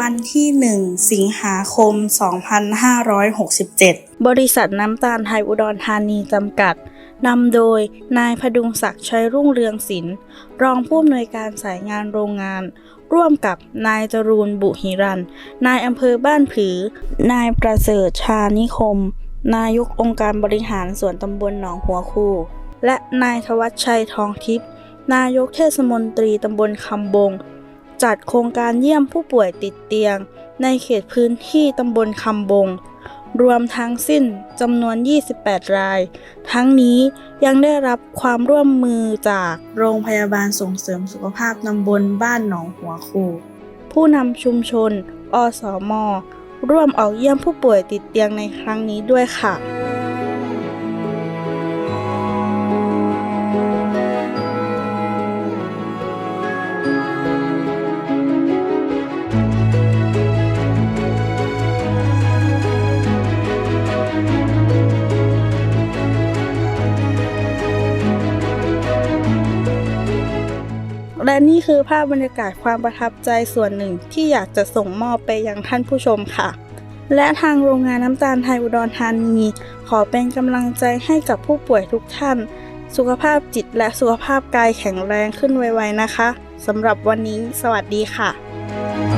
วันที่ 1 สิงหาคม 2567 บริษัทน้ำตาลไทยอุดรธานีจำกัดนำโดยนายพดุงศักดิ์ชัยรุ่งเรืองศิลป์รองผู้อำนวยการสายงานโรงงาน ร่วมกับนายจรูนบุหิรัน นายอำเภอบ้านผือ นายประเสริฐชานิคม นายกองค์การบริหารส่วนตำบลหนองหัวคูและนายธวัชชัยทองทิพย์นายกเทศมนตรีตำบลคำบง จัดโครงการเยี่ยมผู้ป่วยติดเตียง ในเขตพื้นที่ตำบลคำบง รวมทั้งสิ้นจำนวน 28 ราย ทั้งนี้ยังได้รับความร่วมมือจากโรงพยาบาลส่งเสริมสุขภาพตำบลบ้านหนองหัวคู ผู้นำชุมชน อสมร่วมออกเยี่ยมผู้ป่วยติดเตียงในครั้งนี้ด้วยค่ะ และนี่คือภาพบรรยากาศความประทับใจส่วนหนึ่งที่อยากจะส่งมอบไปยังท่านผู้ชมค่ะ และทางโรงงานน้ำตาลไทยอุดรธานีขอเป็นกำลังใจให้กับผู้ป่วยทุกท่าน สุขภาพจิตและสุขภาพกายแข็งแรงขึ้นไวๆนะคะสำหรับวันนี้ สวัสดีค่ะ